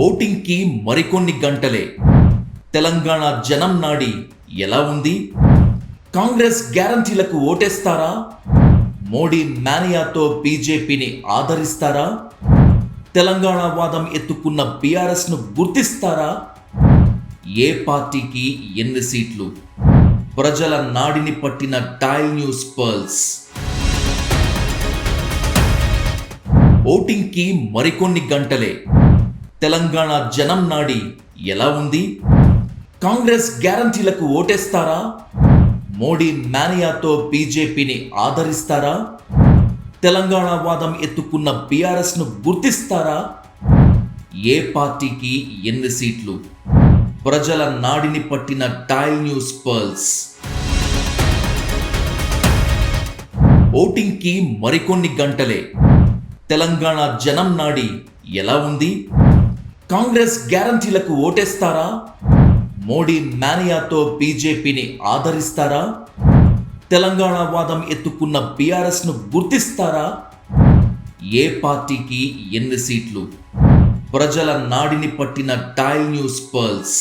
ఓటింగ్కి మరికొన్ని గంటలే. తెలంగాణ జనం నాడి ఎలా ఉంది? కాంగ్రెస్ గ్యారంటీలకు ఓటేస్తారా? మోడీ మేనియాతో బీజేపీని ఆదరిస్తారా? తెలంగాణ వాదం ఎత్తుకున్న బీఆర్ఎస్ను గుర్తిస్తారా? ఏ పార్టీకి ఎన్ని సీట్లు? ప్రజల నాడిని పట్టిన టైల్ న్యూస్ పర్ల్స్ ఓటింగ్కి మరికొన్ని గంటలే. తెలంగాణ జనం నాడి ఎలా ఉంది? కాంగ్రెస్ గ్యారంటీలకు ఓటేస్తారా? మోడీ మేనియాతో బీజేపీని ఆదరిస్తారా? తెలంగాణ వాదం ఎత్తుకున్న బీఆర్ఎస్ను గుర్తిస్తారా? ఏ పార్టీకి ఎన్ని సీట్లు? ప్రజల నాడిని పట్టిన టైల్ న్యూస్ పర్ల్స్ ఓటింగ్కి మరికొన్ని గంటలే. తెలంగాణ జనం నాడి ఎలా ఉంది? కాంగ్రెస్ గ్యారంటీలకు ఓటేస్తారా? మోడీ మేనియాతో బీజేపీని ఆదరిస్తారా? తెలంగాణ వాదం ఎత్తుకున్న బీఆర్ఎస్ను గుర్తిస్తారా? ఏ పార్టీకి ఎన్ని సీట్లు? ప్రజల నాడిని పట్టిన టైల్ న్యూస్ పర్ల్స్